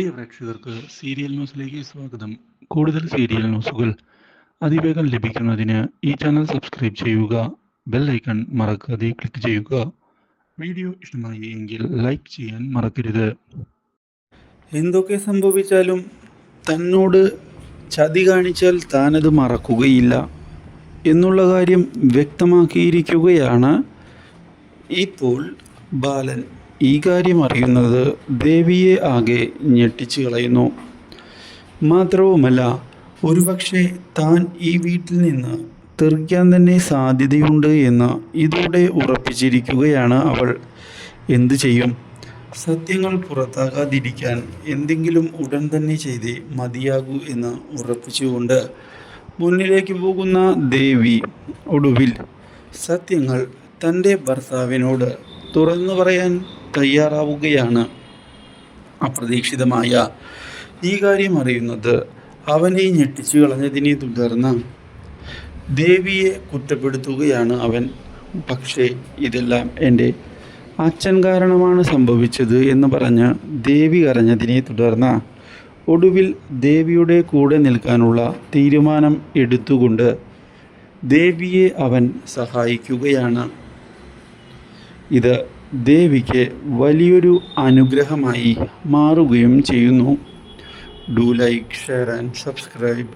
പ്രിയ പ്രേക്ഷകർക്ക് സീരിയൽ ന്യൂസിലേക്ക് സ്വാഗതം. കൂടുതൽ സീരിയൽ ന്യൂസുകൾ അതിവേഗം ലഭിക്കുന്നതിന് ഈ ചാനൽ സബ്സ്ക്രൈബ് ചെയ്യുക ബെൽ ഐക്കൺ മറക്കാതെ ക്ലിക്ക് ചെയ്യുക. വീഡിയോ ഇഷ്ടമായി എങ്കിൽ ലൈക്ക് ചെയ്യാൻ മറക്കരുത്. എന്തൊക്കെ സംഭവിച്ചാലും തന്നോട് ചതി കാണിച്ചാൽ താനത് മറക്കുകയില്ല എന്നുള്ള കാര്യം വ്യക്തമാക്കിയിരിക്കുകയാണ് ഇപ്പോൾ ബാലൻ. ഈ കാര്യം അറിയുന്നത് ദേവിയെ ആകെ ഞെട്ടിച്ചു കളയുന്നു. മാത്രവുമല്ല ഒരുപക്ഷെ താൻ ഈ വീട്ടിൽ നിന്ന് തെറിക്കാൻ തന്നെ സാധ്യതയുണ്ട് എന്ന് ഇതോടെ ഉറപ്പിച്ചിരിക്കുകയാണ് അവൾ. എന്തു ചെയ്യും? സത്യങ്ങൾ പുറത്താകാതിരിക്കാൻ എന്തെങ്കിലും ഉടൻ തന്നെ ചെയ്തേ മതിയാകൂ എന്ന് ഉറപ്പിച്ചുകൊണ്ട് മുന്നിലേക്ക് പോകുന്ന ദേവി ഒടുവിൽ സത്യങ്ങൾ തന്റെ ഭർത്താവിനോട് തുറന്നു പറയാൻ തയ്യാറാവുകയാണ്. അപ്രതീക്ഷിതമായ ഈ കാര്യം അറിയുന്നത് അവനെ ഞെട്ടിച്ചു കളഞ്ഞതിനെ തുടർന്ന് ദേവിയെ കുറ്റപ്പെടുത്തുകയാണ് അവൻ. പക്ഷേ ഇതെല്ലാം എന്റെ അച്ഛൻ കാരണമാണ് സംഭവിച്ചത് എന്ന് പറഞ്ഞ് ദേവി കരഞ്ഞതിനെ തുടർന്ന് ഒടുവിൽ ദേവിയുടെ കൂടെ നിൽക്കാനുള്ള തീരുമാനം എടുത്തുകൊണ്ട് ദേവിയെ അവൻ സഹായിക്കുകയാണ്. ഇത് ദേവിക്ക് വലിയൊരു അനുഗ്രഹമായി മാറുകയും ചെയ്യുന്നു. Do like share and subscribe